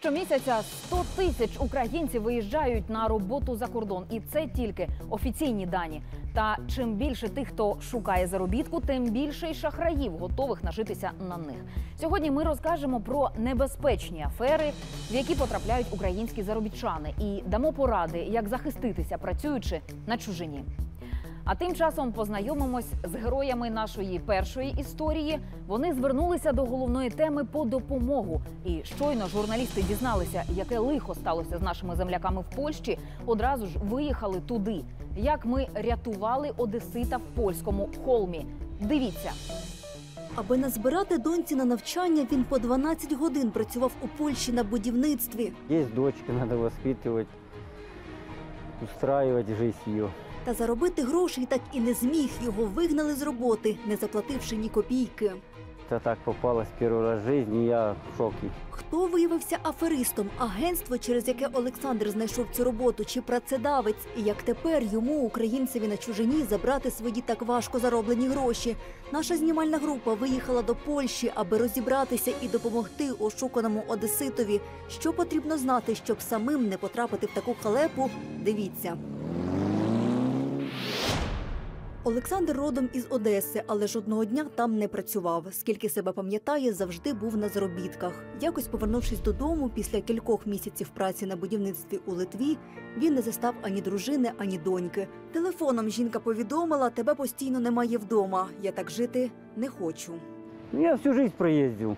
Щомісяця 100 тисяч українців виїжджають на роботу за кордон, і це тільки офіційні дані. Та чим більше тих, хто шукає заробітку, тим більше й шахраїв готових нажитися на них. Сьогодні ми розкажемо про небезпечні афери, в які потрапляють українські заробітчани, і дамо поради, як захиститися, працюючи на чужині. А тим часом познайомимось з героями нашої першої історії. Вони звернулися до головної теми по допомогу. І щойно журналісти дізналися, яке лихо сталося з нашими земляками в Польщі. Одразу ж виїхали туди. Як ми рятували одесита в польському холмі. Дивіться. Аби назбирати доньці на навчання, він по 12 годин працював у Польщі на будівництві. Есть дочка, надо воспитывать, устраивать жизнь ее. Та заробити грошей так і не зміг. Його вигнали з роботи, не заплативши ні копійки. Это так попалось первый раз в жизни, я в шоке. Хто виявився аферистом? Агентство, через яке Олександр знайшов цю роботу, чи працедавець? І як тепер йому, українцеві на чужині, забрати свої так важко зароблені гроші? Наша знімальна група виїхала до Польщі, аби розібратися і допомогти ошуканому одеситові. Що потрібно знати, щоб самим не потрапити в таку халепу? Дивіться. Олександр родом із Одеси, але жодного дня там не працював. Скільки себе пам'ятає, завжди був на заробітках. Якось повернувшись додому після кількох місяців праці на будівництві у Литві, він не застав ані дружини, ані доньки. Телефоном жінка повідомила: тебе постійно немає вдома. Я так жити не хочу. Ну, Я всю жизнь проездил.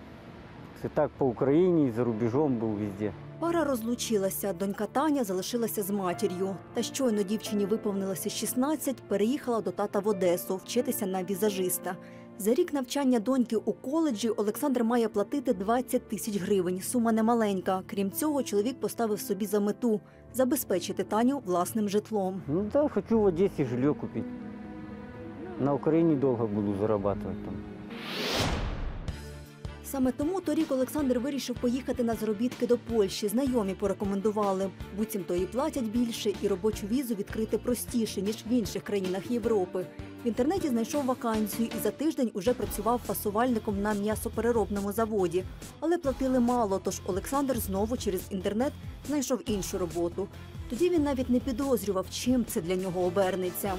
И так по Украине и за рубежом был везде. Пара розлучилася. Донька Таня залишилася з матір'ю. Та щойно дівчині виповнилося 16, переїхала до тата в Одесу вчитися на візажиста. За рік навчання доньки у коледжі Олександр має платити 20 тисяч гривень. Сума немаленька. Крім цього, чоловік поставив собі за мету забезпечити Таню власним житлом. Ну да, хочу в Одессе жилье купить. На Украине долго буду зарабатывать там. Саме тому торік Олександр вирішив поїхати на заробітки до Польщі. Знайомі порекомендували. Буцімто і платять більше, і робочу візу відкрити простіше ніж в інших країнах Європи. В інтернеті знайшов вакансію і за тиждень уже працював фасувальником на м'ясопереробному заводі. Але платили мало, тож Олександр знову через інтернет знайшов іншу роботу. Тоді він навіть не підозрював, чим це для нього обернеться.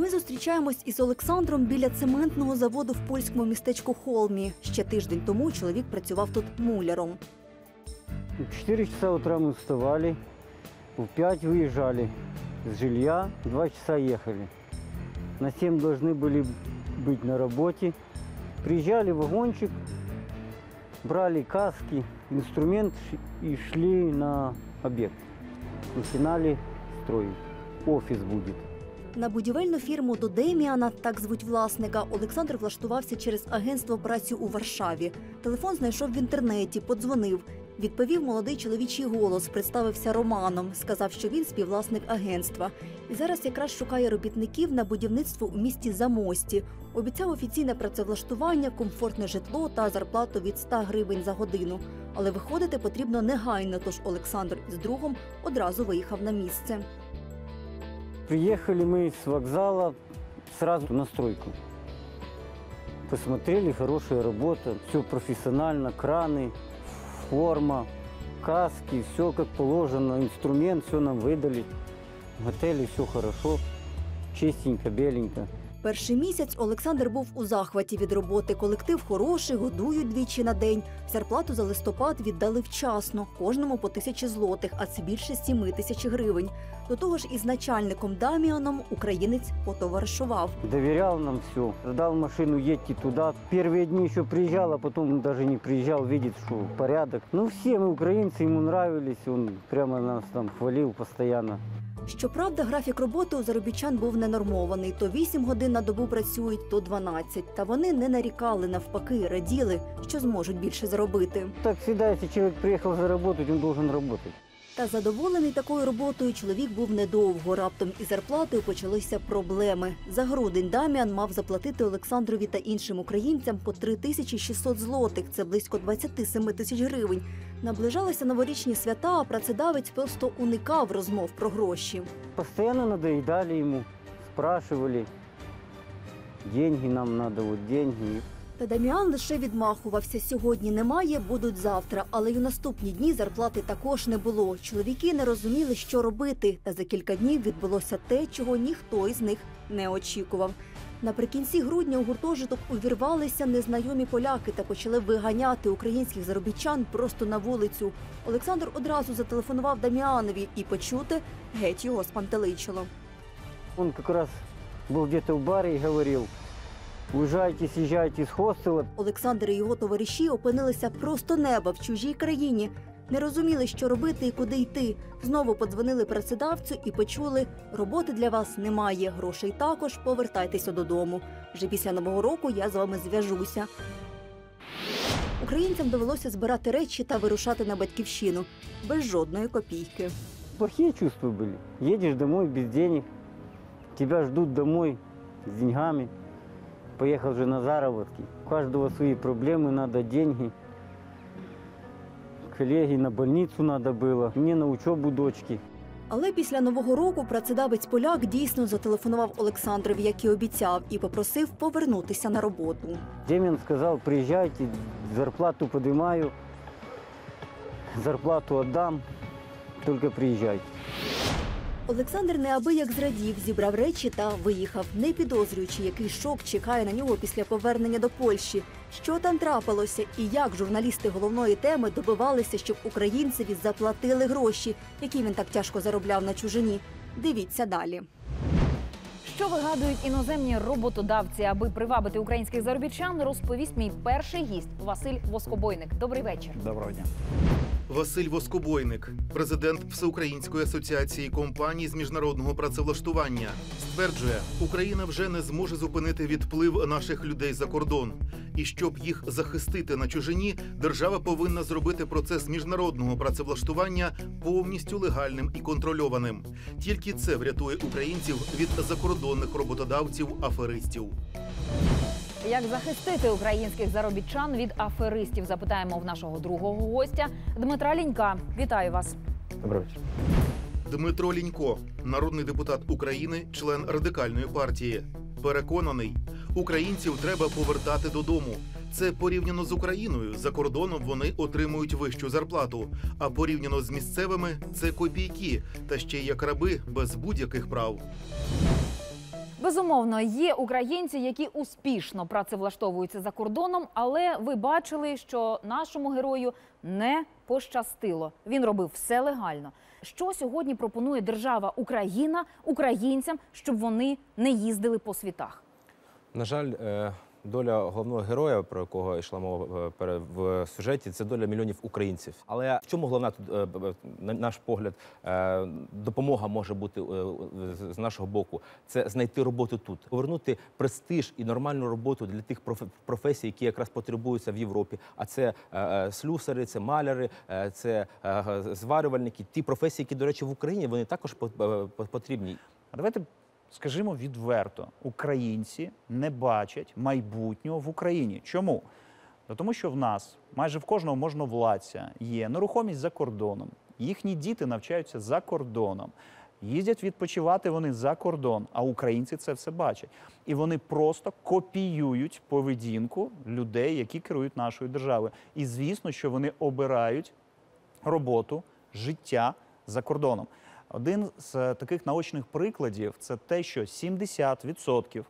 Ми зустрічаємось із Олександром біля цементного заводу в польському містечку Холмі. Ще тиждень тому чоловік працював тут муляром. В 4 часа утра мы вставали, в 5 выезжали с жилья, 2 часа ехали. На 7 должны были быть на работе. Приезжали в вагончик, брали каски, инструмент ш- и шли на объект. Начинали строить. Офис будет. На будівельну фірму до Деміана, так звуть власника, Олександр влаштувався через агентство праці у Варшаві. Телефон знайшов в інтернеті, подзвонив. Відповів молодий чоловічий голос, представився Романом, сказав, що він співвласник агентства. І зараз якраз шукає робітників на будівництво у місті Замості. Обіцяв офіційне працевлаштування, комфортне житло та зарплату від 100 гривень за годину. Але виходити потрібно негайно, тож Олександр із другом одразу виїхав на місце. Приехали мы с вокзала сразу на стройку. Посмотрели, хорошая работа, все профессионально, краны, форма, каски, все как положено, инструмент, все нам выдали. В отеле все хорошо, чистенько, беленько. Перший місяць Олександр був у захваті від роботи. Колектив хороший, годують двічі на день. Зарплату за листопад віддали вчасно, кожному по тисячі злотих, а це більше сіми тисяч гривень. До того ж, із начальником Даміаном українець потоваришував. Доверял нам все, дал машину, едьте туда. Первые дни еще приезжал, а потом он даже не приезжал, видит, что порядок. Ну, все мы украинцы, ему нравились, он прямо нас там хвалил постоянно. Щоправда, графік роботи у заробітчан був ненормований. То 8 годин на добу працюють, то 12. Та вони не нарікали, навпаки, раділи, що зможуть більше заробити. Так если человек приехал заработать, он должен работать. Та задоволений такою роботою чоловік був недовго. Раптом із зарплатою почалися проблеми. За грудень Даміан мав заплатити Олександрові та іншим українцям по 3600 злотих. Це близько 27 тисяч гривень. Наближалися новорічні свята, а працедавець просто уникав розмов про гроші. Постоянно надоедали ему, спрашивали. деньги нам надо, вот деньги. Та Даміан лише відмахувався. Сьогодні немає, будуть завтра. Але й у наступні дні зарплати також не було. Чоловіки не розуміли, що робити. Та за кілька днів відбулося те, чого ніхто із них не очікував. Наприкінці грудня у гуртожиток увірвалися незнайомі поляки та почали виганяти українських заробітчан просто на вулицю. Олександр одразу зателефонував Даміанові і почути геть його спантеличило. Он как раз был где-то в баре и говорил, уезжайте, съезжайте из хостела. Олександр і його товариші опинилися просто неба в чужій країні. Не розуміли, що робити і куди йти. Знову подзвонили працедавцю і почули: роботи для вас немає, грошей також. Повертайтеся додому. Вже після нового року я з вами зв'яжуся. Українцям довелося збирати речі та вирушати на батьківщину без жодної копійки. Плохие чувства были. Едешь домой без денег, тебя ждут домой с деньгами. Поехал же на заработки. У каждого свои проблемы, надо деньги. Коллеги на больницу надо было, мне на учебу дочки. Але після нового року працедавець поляк дійсно зателефонував Олександрові, як і обіцяв, і попросив повернутися на роботу. Дем'ян сказав, приїжджайте, зарплату поднимаю, зарплату віддам, тільки приезжайте. Олександр неабияк зрадів, зібрав речі та виїхав, не підозрюючи, який шок чекає на нього після повернення до Польщі. Що там трапилося, і як журналісти головної теми добивалися, щоб українцеві заплатили гроші, які він так тяжко заробляв на чужині. Дивіться далі. Що вигадують іноземні роботодавці, аби привабити українських заробітчан, розповість мій перший гість Василь Воскобойник. Добрий вечір. Доброго дня. Василь Воскобойник, президент Всеукраїнської асоціації компаній з міжнародного працевлаштування, стверджує, Україна вже не зможе зупинити відплив наших людей за кордон. І щоб їх захистити на чужині, держава повинна зробити процес міжнародного працевлаштування повністю легальним і контрольованим. Тільки це врятує українців від закордонних роботодавців-аферистів. Як захистити українських заробітчан від аферистів? Запитаємо в нашого другого гостя Дмитра Лінька. Вітаю вас. Доброго вечора. Дмитро Лінько, народний депутат України, член радикальної партії, переконаний, українців треба повертати додому. Це порівняно з Україною. За кордоном вони отримують вищу зарплату. А порівняно з місцевими це копійки, та ще й як раби без будь-яких прав. Безумовно, є українці, які успішно працевлаштовуються за кордоном, але ви бачили, що нашому герою не пощастило. Він робив все легально. Що сьогодні пропонує держава Україна українцям, щоб вони не їздили по світах? На жаль, е, доля головного героя, про якого йшла мова е, в сюжеті, це доля мільйонів українців. Але в чому головна е, на наш погляд, е, допомога може бути з- нашого боку? Це знайти роботу тут, повернути престиж і нормальну роботу для тих професій, які якраз потребуються в Європі. А це слюсари, це маляри, це зварювальники. Ті професії, які, до речі, в Україні вони також по- по- потрібні. А давайте скажімо відверто: українці не бачать майбутнього в Україні. Чому? Та Тому що в нас майже в кожного можновладця є нерухомість за кордоном. Їхні діти навчаються за кордоном. Їздять відпочивати вони за кордон, а українці це все бачать. І вони просто копіюють поведінку людей, які керують нашою державою. І звісно, що вони обирають роботу, життя за кордоном. Один з е, таких наочних прикладів це те, що 70%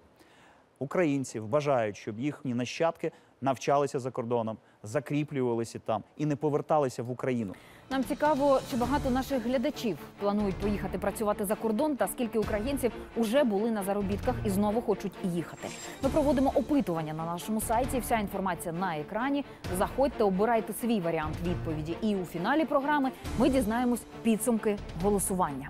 українців бажають, щоб їхні нащадки навчалися за кордоном, закріплювалися там і не поверталися в Україну. Нам цікаво, чи багато наших глядачів планують поїхати працювати за кордон, та скільки українців уже були на заробітках і знову хочуть їхати. Ми проводимо опитування на нашому сайті. Вся інформація на екрані. Заходьте, обирайте свій варіант відповіді. І у фіналі програми ми дізнаємось підсумки голосування.